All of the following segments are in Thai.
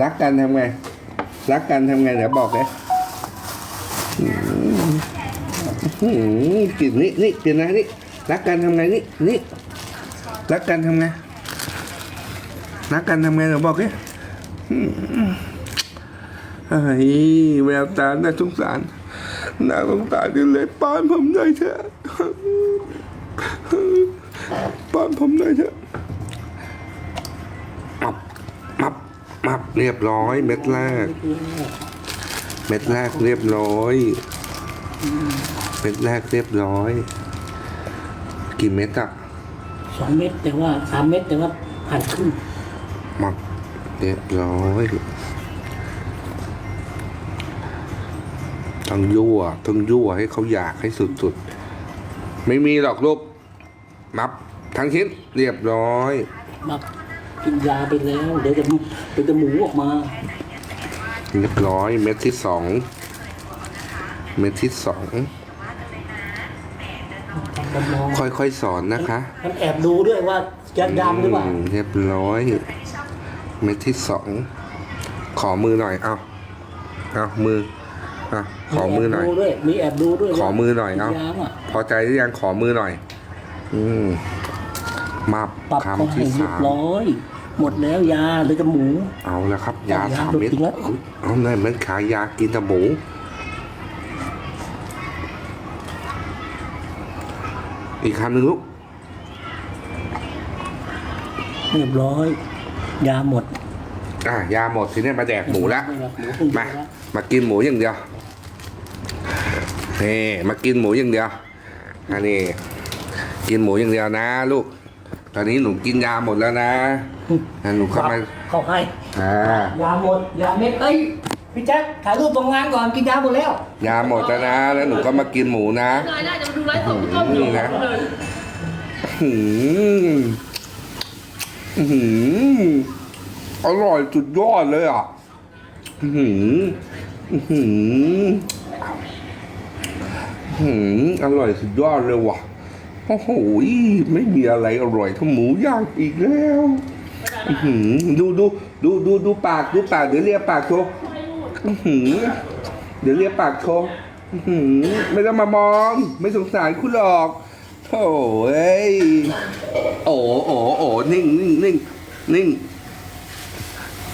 รักกันทำไง รักกันทำไงเดี๋ยวบอกเลยอืมอืมกินนี่นี่กินนะนี่รักกันทำไงนี่นี่รักกันทำไงรักกันทำไงเดี๋ยวบอกเลยอืมเฮ้แววตาน่าสงสารน่าสงสารจังเลยป้อนผมหน่อยเถอะป้อนผมหน่อยเถอะ เรียบร้อยเม็ดแรก เม็ดแรกเรียบร้อย เม็ดแรกเรียบร้อย กี่เม็ดอะสองเม็ดแต่ว่าสามเม็ดแต่ว่าผ่านครึ่งมับเรียบร้อยต้องยั่วต้องยั่วให้เขาอยากให้สุดๆ ไม่มีหรอกลูกมับทั้งชิ้นเรียบร้อยมา กินยาไปแล้ว เดี๋ยวจะเดี๋ยวจะหมูออกมาเรียบร้อยเม็ดที่สองเม็ดที่สองมันมองค่อยๆสอนนะคะมันแอบดูด้วยว่าจะดำหรือเปล่ามเรียบร้อย เม็ดที่สองขอมือหน่อยเอาเอามืออะขอมือหน่อยแบดูด้วยมีแอบดูด้วยขอมือหน่อยเอายามอะ พอใจหรือยังขอมือหน่อย อืมมาปรับเขาคำให้ที่เรียสาบมร้อย หมดแล้วยาเหรือจะหมู เอาแล้วครับ ยาเอายาสามเม็ดลดทิ้งแล้ว เอาเลยเหมือนขายยากินแตะหมูอีกคำหนึ่งลูกเรียบร้อย ยาหมดอะยาหมดทีนี้มาแดกหมูละ หมูเพิ่งมาเจอแล้วมากินหมูอย่างเดียวนี่มากินหมูอย่างเดียวอันนี้กินหมูอย่างเดียวนะ ลูก ตอนนี้หนูกินยาหมดแล้วนะอะหนูเข้ามาเข้าให้อ่ายาหมดยาเม็ดเอ้ยพี่แจ๊คถ่ายรูปตรงงานก่อนกินยาหมดแล้ว ยาหมดแล้วนะ แล้วหนูก็มากินหมูนะนายน่าจะมาดูไลฟ์สดพี่ต้อมอยู่นี่นะเลยหืมอื้อหืมอร่อยสุดยอดเลยอะอื้อหืมอื้อหืมอื้อหืมอร่อยสุดยอดเลยว่ะโอ้โหไม่มีอะไรอร่อยเท่าหมูย่างอีกแล้วอื้อหือดูดูดูดูดูปากดูปากเดี๋ยวเลียปากโชว์อื้อหือเดี๋ยวเลียปากโชว์อื้อหือไม่ต้องมามอง ไม่สงสารคุณหรอกโอ้ยโอ้โอ้โอ้นิ่งนิ่งนิ่งนิ่ง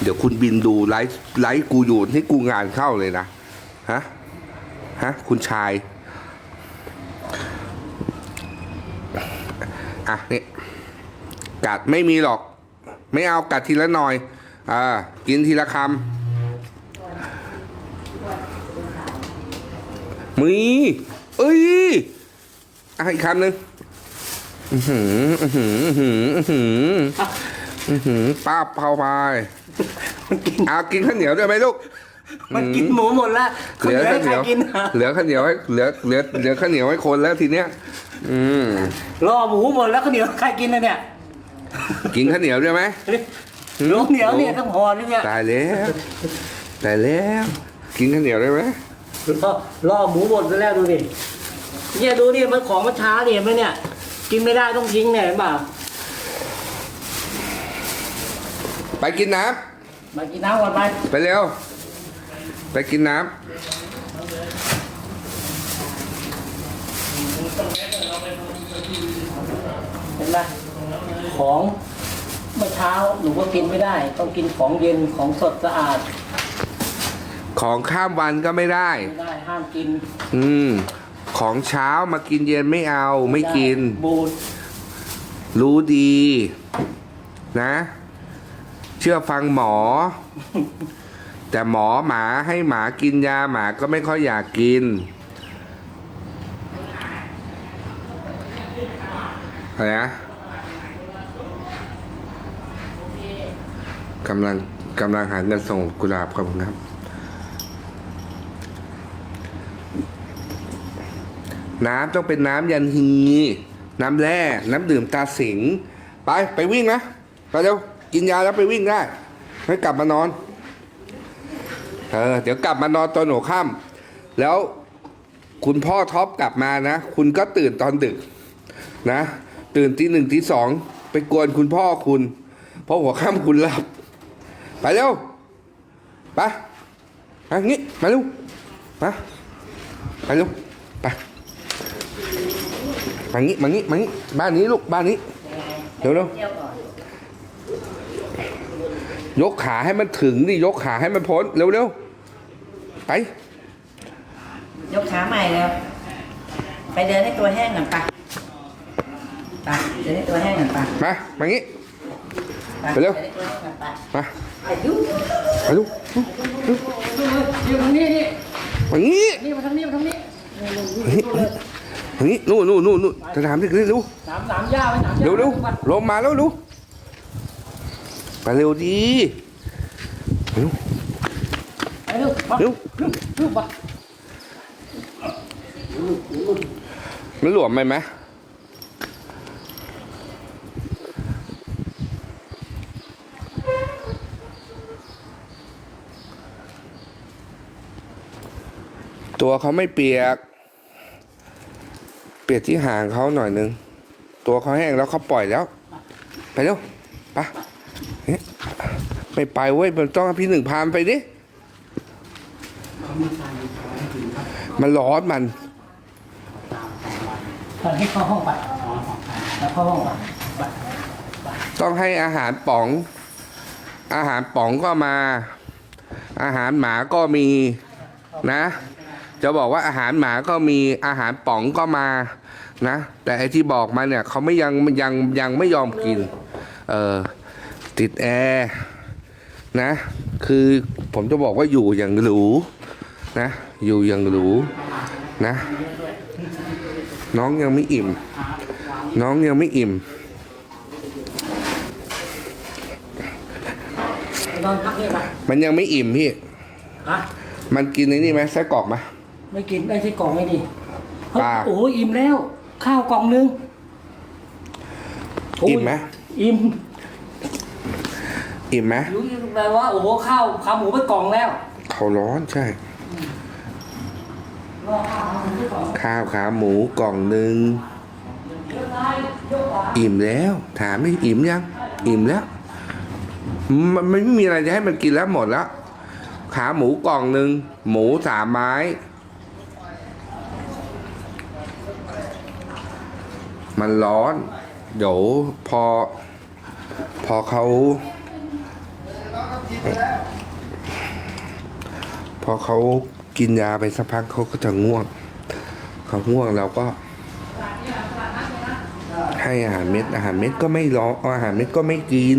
เดี๋ยวคุณบินดูไลฟ์ไลฟ์กูอยู่ให้กูงานเข้าเลยนะฮะฮะคุณชาย อะนี่กัดไม่มีหรอก ไม่เอากัดทีละหน่อย อ่า กินทีละคำมีเอ้ยอะอีกคำหนึ่งอือหืออือหืออือหืออือหืออือหือป้าบเข้าไปมันกินเอากินข้าวเหนียวด้วยไหมลูก มันกินหมูหมดแล้วเหลือให้ข้าวเหใครนียวกินอะเหลือข้าวเหนียวให้เหลือเหลือเหลือข้าวเหนียวให้คนแล้วทีเนี้ย อืมรอหมูหมดแล้วข้าวเหนียวใครกินนะเนี่ยกินข้าวเหนียวด้วยไหมหมูเหนียวเนี่ยทั้งห่อนี่เนี่ยตายแล้วตายแล้วกินข้าวเหนียวได้ไหมรอรอหมูหมดไปแล้วดูดิเนี่ยดูดิมันของมันช้าเนี่ยเห็นไหมเนี่ย กินไม่ได้ต้องทิ้งเนี่ยเห็นป่ะไปกินน้มากินน้ำก่อนไปำไปเร็ว ไปกินน้ เห็นไหมของเมื่อเช้าหนูก็กินไม่ได้ ต้องกินของเย็นของสดสะอาดำของข้ามวันก็ไม่ได้ ไม่ได้ห้ามกินอืม ของเช้ามากินเย็นไม่เอา ไม่กินบูดรู้ดี นะ เชื่อฟังหมอ แต่หมอหมาให้หมากินยาหมาก็ไม่ค่อยอยากกิน อะไรนะกำลังกำลังหาเงินส่งกุหลาบขอบคุณครับ น้ำต้องเป็นน้ำยันฮีน้ำแร่น้ำดื่มตาสิง ไปไปวิ่งนะไปเร็วกินยาแล้วไปวิ่งได้ให้กลับมานอน เออ เดี๋ยวกลับมานอนตอนหัวค่ำแล้วคุณพ่อท็อปกลับมานะ คุณก็ตื่นตอนดึกนะ ตื่นตีหนึ่งตีสองไปกวนคุณพ่อคุณ เพราะหัวค่ำคุณหลับ ไปเร็วไปมางี้มาลูกมามาลูกไปมางี้มางี้มางี้บ้านนี้ลูกบ้านนี้เร็วเร็วยวก่อนยกขาให้มันถึงดิยกขาให้มันพ้นเร็วเร็วไป ยกขาใหม่แล้ว ไปเดินให้ตัวแห้งก่อนปะ ไปเดินให้ตัวแห้งก่อนปะมามางี้ ไปไปเร็วดินให้ตัวแห้งก่อนปะมาไปดูมาลูกอยู่ทางนี้นี่มางี้นี่มาทางนี้มาทางนี้มางี้มางี้นู่นนู่นนู่นนู่นจะถามดิเร็วสามสามย่าไปสามย่าเร็วเร็วลงมาแล้วเร็วไปเร็วดีเร็วไปเร็วมาเร็วเร็วเร็วมามันหลวมไหมไหม ตัวเขาไม่เปียก เปียกที่หางเขาหน่อยนึง ตัวเขาแห้งแล้วเขาปล่อยแล้ว ไปเร็วไปะไม่ไปเว้ยมันต้องพี่หนึ่งพามไปดิ มันร้อนมันตอนให้เข้าห้องไปแล้วเข้าห้องไปต้องให้อาหารป๋อง อาหารป๋องก็มา อาหารหมาก็มีนะ จะบอกว่าอาหารหมาก็มีอาหารป๋องก็มานะ แต่ไอที่บอกมาเนี่ยเขาไม่ยังยังยังไม่ยอมกิน เออติดแอร์นะ คือผมจะบอกว่าอยู่อย่างหรูนะ อยู่อย่างหรูนะ น้องยังไม่อิ่ม น้องยังไม่อิ่มนอนพักนี่ไปมันยังไม่อิ่มพี่ฮะมันกินในนี่ไหมไส้กรอกไหม ไม่กินได้ที่กล่องไม่ดีปลา โอ้ยอิ่มแล้ว ข้าวกล่องนึงโยอิ่มไหมอิ่มอิ่มไหมรู้แปลว่าโอ้โหข้าวขาหมูไปกล่องแล้วเขาร้อนใช่รอข้าวขาหมูไปกล่องข้าวขาหมูกล่องหนึ่งเลี้ยวซ้ายเลี้ยวขวาอิ่มแล้ว ถามไม่อิ่มยัง อิ่มแล้วมันมันไม่มีอะไรจะให้มันกินแล้วหมดแล้ว ขาหมูกล่องหนึ่งหมูสามไม้ มันร้อน เดี๋ยวพอ พอเขาพอเขากินยาไปสักพักเขาก็จะง่วง เขาง่วงเราก็ ให้อาหารเม็ด อาหารเม็ดก็ไม่ร้ออาหารเม็ดก็ไม่กิน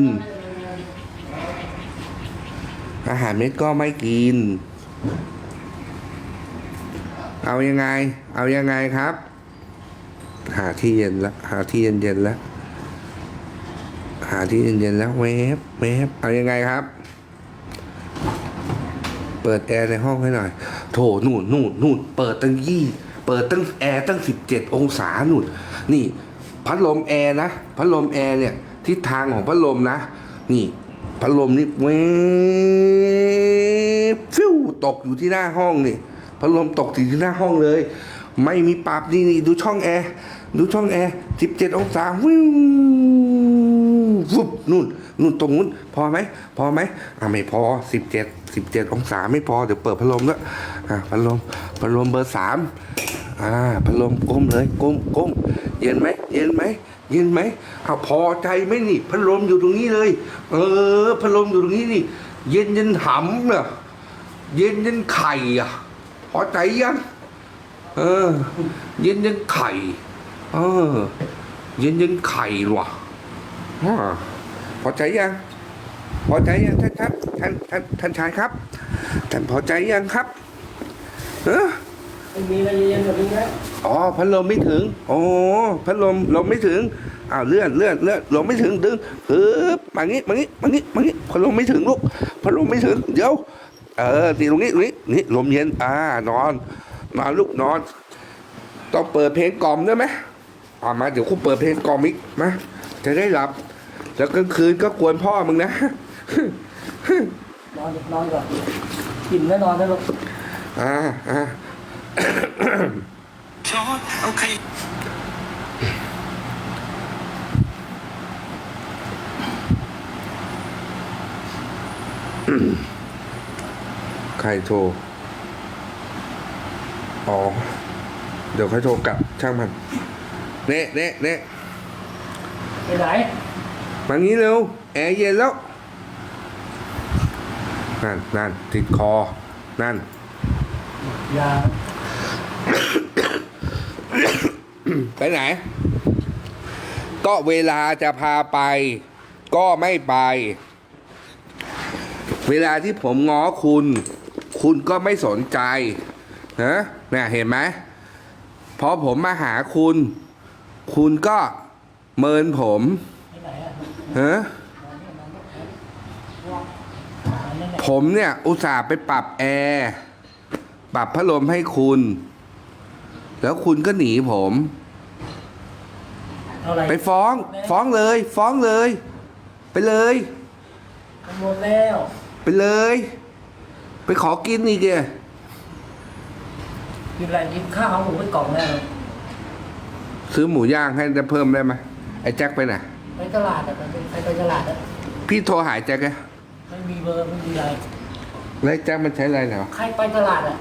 อาหารเม็ดก็ไม่กิน เอายังไง เอายังไงครับ หาที่เย็นแล้วหาที่เย็นเย็นแล้วหาที่เย็นเย็นแล้วเวฟเวฟเอายังไงครับ เปิดแอร์ในห้องให้หน่อย โถนู่นนู่นนู่นเปิดตั้งยี่ เปิดตั้งแอร์ตั้งสิบเจ็ดองศานู่น นี่ พัดลมแอร์นะ พัดลมแอร์เนี่ยทิศทางของพัดลมนะ นี่ พัดลมนี่เวฟฟิวตกอยู่ที่หน้าห้องนี่พัดลมตกอยู่ที่หน้าห้องเลย ไม่มีปรับนี่นี่ดูช่องแอร์ ดูช่องแอร์สิบเจ็ดองศาวิวฟุบนู่นนู่นตรงนู้นพอไหมพอไหมอะไม่พอสิบเจ็ดสิบเจ็ดองศาไม่พอเดี๋ยวเปิดพัดลมแล้วอะพัดลมพัดลมเบอร์สามอ่าพัดลมก้มเลยก้มก้มเย็นไหมเย็นไหมเย็นไหมเอาพอใจไหมนี่พัดลมอยู่ตรงนี้เลย เออพัดลมอยู่ตรงนี้นี่ เย็นเยันหำเนี่ยเย็นเยันไข่อะพอใจยังเออ เย็นเยันไข่ เออ เย็นยันไข่ว่ะอ่าพอใจยังพอใจยังท่านท่านท่านท่านท่านชายครับท่านพอใจยังครับเออไม่มีอะไรเย็นๆแบบนี้แล้วอ๋อพัดลมไม่ถึงอ๋อพัดลมลมไม่ถึงอ้าวเลื่อนเลื่อนเลื่อนลมไม่ถึงดึงฮึบมางี้มางี้มางี้มางี้พัดลมไม่ถึงลูกพัดลมไม่ถึงเดี๋ยวเออตีตรงนี้ตรงนี้นี่ลมเย็นอ่านอนนอนลูกนอน ต้องเปิดเพลงกล่อมด้วยไหม อ่ามาเดี๋ยวคุณเปิดเพลงกล่อมอีกมาจะได้หลับ แล้วกลางคืนก็กวนพ่อมึงนะ นอนนอนก่อนอิ่มแล้วนอนได้ลูกอ่าอ่าช้อนเอาใครใครโทร อ๋อ เดี๋ยวค่อยโทรกลับช่างมัน เน่เน่เน่ไปไหนมางี้เร็วแอร์เย็นแล้ว นั่นนั่นติดคอ นั่น ยาไปไหน ก็เวลาจะพาไป ก็ไม่ไป เวลาที่ผมง้อคุณ คุณก็ไม่สนใจนะเนี่ยเห็นไหมพอผมมาหาคุณ คุณก็เมินผมไปไหนอะฮะผมเนี่ยอุตส่าห์ไปปรับแอร์ปรับพัดลมให้คุณ แล้วคุณก็หนีผมเอาอะไรไปฟ้อง ฟ้องเลย ฟ้องเลย ไปเลยหมดแล้ว ไปเลย ไปขอกินอีกเกกินอะไรกินข้าวของผมไปกล่องแล้ว ซื้อหมูย่างให้จะเพิ่มได้ไหมไอ้แจ็คไปไหนไปตลาดอะไปไปไปตลาดอะพี่โทรหายแจ็คไงไม่มีเบอร์ไม่มีอะไรแล้วไอ้แจ็คมันใช้อะไรเนาะใครไปตลาดอะ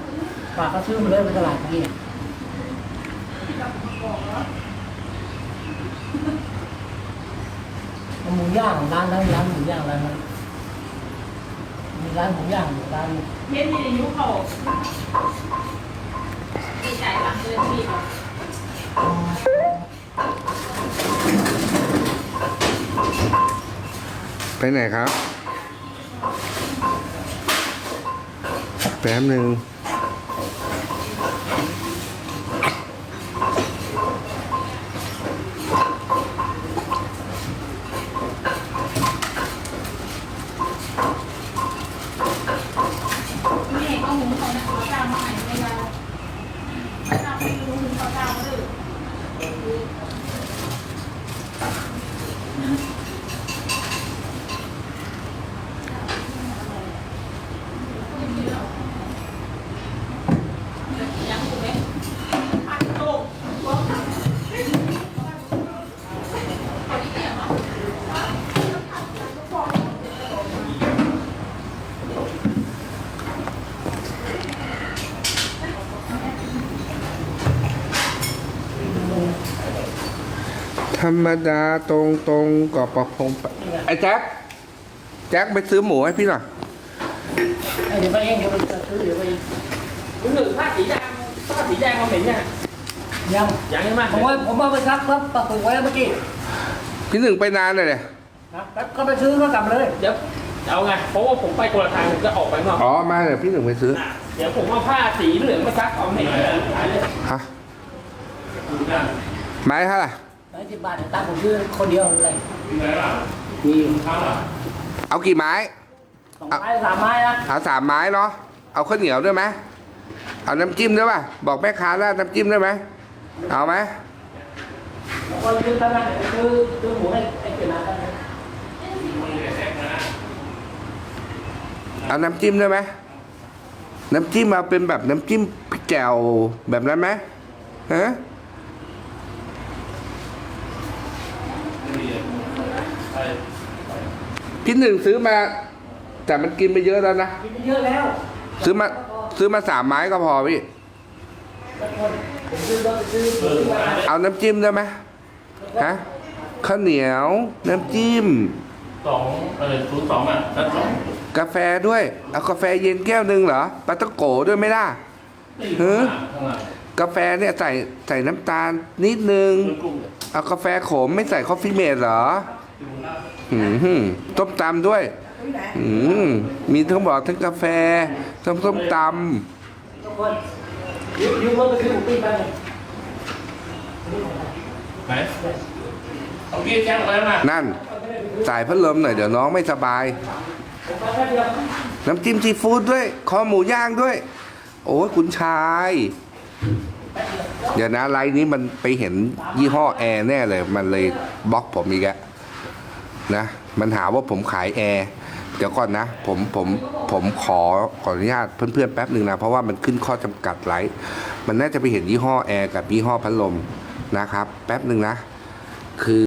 ฝากเขาซื้อมาเลยไปตลาดนี่เอาหมูย่างร้านนั้นร้านหมูย่างร้านนั้นมีร้านหมูย่างอยู่ร้านเย็นนี่ยุคเขาดีใจหลังเดือนที่ ไปไหนครับ แป๊บหนึ่ง นี่เอาหมูเขาเนี่ยเขาจ้างมาให้ไม่ได้จ้างไปดูหมูเขาจ้างมาด้วย ธรรมดาตรงตรงๆกับประพงปะไอ้แจ็คแจ็คไปซื้อหมูให้พี่หน่อยเอ้ยเดี๋ยวไปเองเดี๋ยวไปซื้อเดี๋ยวไปเองคุณหนึ่งผ้าสีแดงผ้าสีแดงเราเห็นยังยังยังใช่ไหมผมว่าผมเอาไปซักครับปักผูกไว้แล้วเมื่อกี้พี่หนึ่งไปนานเลยเนี่ยครับแล้วก็ไปซื้อก็กลับเลยเดี๋ยวเอาไงเพราะว่าผมไปคนละทางผมจะออกไปข้างนอกอ๋อมาเดี๋ยวพี่หนึ่งไปซื้ออะเดี๋ยวผมเอาผ้าสีเหลืองมาซักเอาเห็นขายเลยฮะไม้เท่าไหร่ร้อย สิบบาทตามผมซื้อคนเดียวเลยมีเอากี่ไม้สองไม้สามไม้นะเอาสามไม้เนาะเอาข้าวเหนียวด้วยไหมเอาน้ำจิ้มด้วยป่ะบอกแม่ค้าแล้วน้ำจิ้มด้วยไหมเอาไหมแล้วก็ซื้อตลาดซื้อซื้อหมูให้ไอ้เจ้านากันนะเอาน้ำจิ้มด้วยไหมน้ำจิ้มเอาเป็นแบบน้ำจิ้มพริกแจ่วแบบนั้นไหมฮะ พี่หนึ่งซื้อมา แต่มันกินไปเยอะแล้วนะ กินไปเยอะแล้วซื้อมาซื้อมาสามไม้ก็พอพี่แล้วคนผมซื้อก็ซื้อซื้อมาเอาน้ำจิ้มได้ไหมฮะข้าวเหนียว น้ำจิ้ม สองเออศูนย์สองอะแล้วสองกาแฟด้วย เอากาแฟเย็นแก้วหนึ่งเหรอปาตะโกด้วยไหมล่ะเฮ้ยกาแฟเนี่ยใส่ใส่น้ำตาลนิดนึงเอากาแฟขมไม่ใส่คอฟฟี่เมดเหรอหื มหืมต้มตำด้วยหืมมีทั้งบอกทั้งกาแฟทั้งส้มตำทุกคนยุบรถไปซื้อหมูปิ้งไปไหนเอาพี่แจ้งไปแล้วนะำนั่นใส่พัดลมหน่อยเดี๋ยวน้องไม่สบาย น้ำจิ้มซีฟู้ดด้วย คอหมูย่างด้วย โอ้ยคุณชาย เดี๋ยวนะไลน์นี้มันไปเห็นยี่ห้อแอร์แน่เลย มันเลยบล็อกผมอีกแล้ว นะมันหาว่าผมขายแอร์เดี๋ยวก่อนนะ ผมผมผมขอขออนุญาตเพื่อนๆแป๊บหนึ่งนะ เพราะว่ามันขึ้นข้อจำกัดไลท์มันน่าจะไปเห็นยี่ห้อแอร์กับยี่ห้อพัดลมนะครับ แป๊บหนึ่งนะ คือ